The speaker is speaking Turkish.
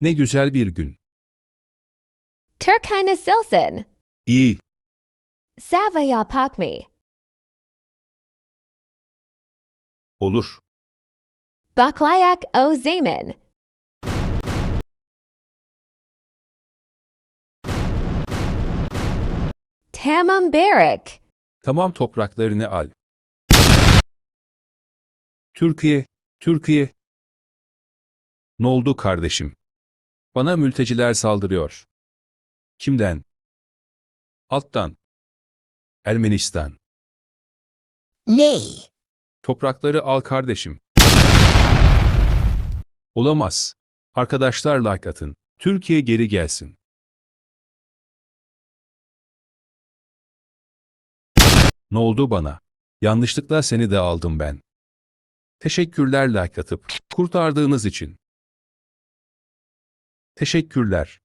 Ne güzel bir gün. Turkana Silson. İyi. Savaya Pakmi. Olur. Baklayak O Zaman. Tamam Barak. Tamam topraklarını al. Türkiye, Türkiye. Ne oldu kardeşim? Bana mülteciler saldırıyor. Kimden? Alttan. Ermenistan. Ney? Toprakları al kardeşim. Olamaz. Arkadaşlar like atın. Türkiye geri gelsin. Ne oldu bana? Yanlışlıkla seni de aldım ben. Teşekkürler like atıp kurtardığınız için. Teşekkürler.